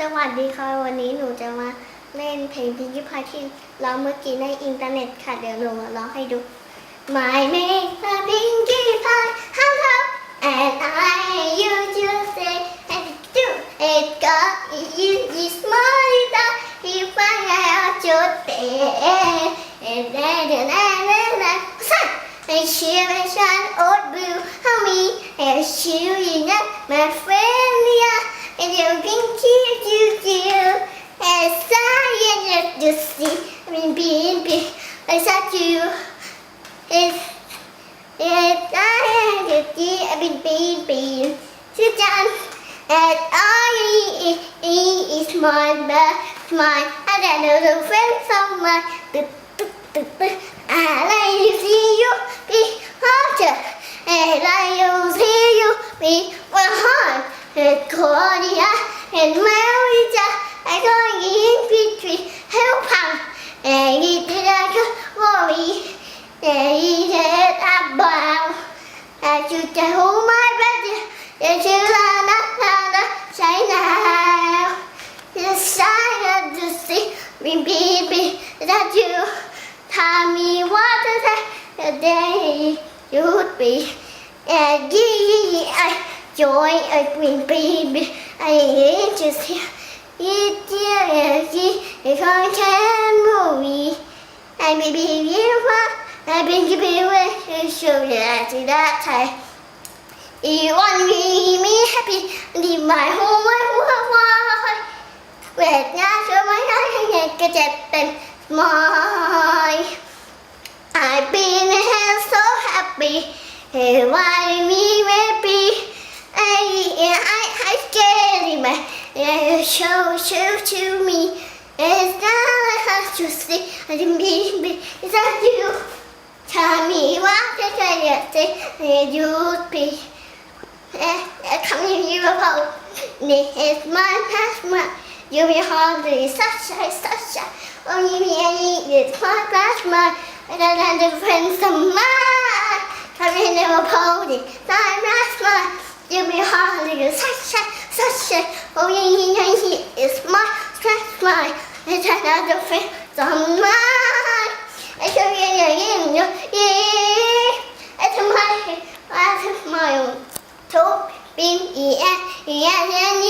สวัสดีค่ะ วันนี้หนูจะมาเล่นเพลงพิงกี้พายที่ร้องเมื่อกี้ในอินเทอร์เน็ตค่ะ เดี๋ยวหนูร้องให้ดู My name is Pinkie Pie Hello and I you just say and do it got you is my da if I have your day and then and then and then I cheer and shine old blue how me and cheering at my friend yeah and pinky you and science see. I mean being big I saw you it's it's I you see I mean being being sit down and I is my my and then the friends of my I see you be hotter and I will see you be my heart and Marita I don't in between help her and he did I worry and he said about you can hold my breath and you la la la la shine the sign of the sea baby that you tell me what the day you'd be. And ye I joy, I bring baby, I just eat dear and see if I can move movie. I may be beautiful, I bring you beware to show you that to that time. You want me, me happy, leave my whole world worldwide. With natural oh my life and make a step and smile. I've been so happy, hey, why me? To me. It's not hard to see I didn't be Is that you Tell me what I can say You'd be eh, eh, coming here about is my past you be hungry, such a only me I eat this my glass my and then the friends of mine come in and pony my glass my you be hungry, such a only me I eat is my my and then the friends of mine I show you you you yeah I tell my I tell my top bin yeah yeah yeah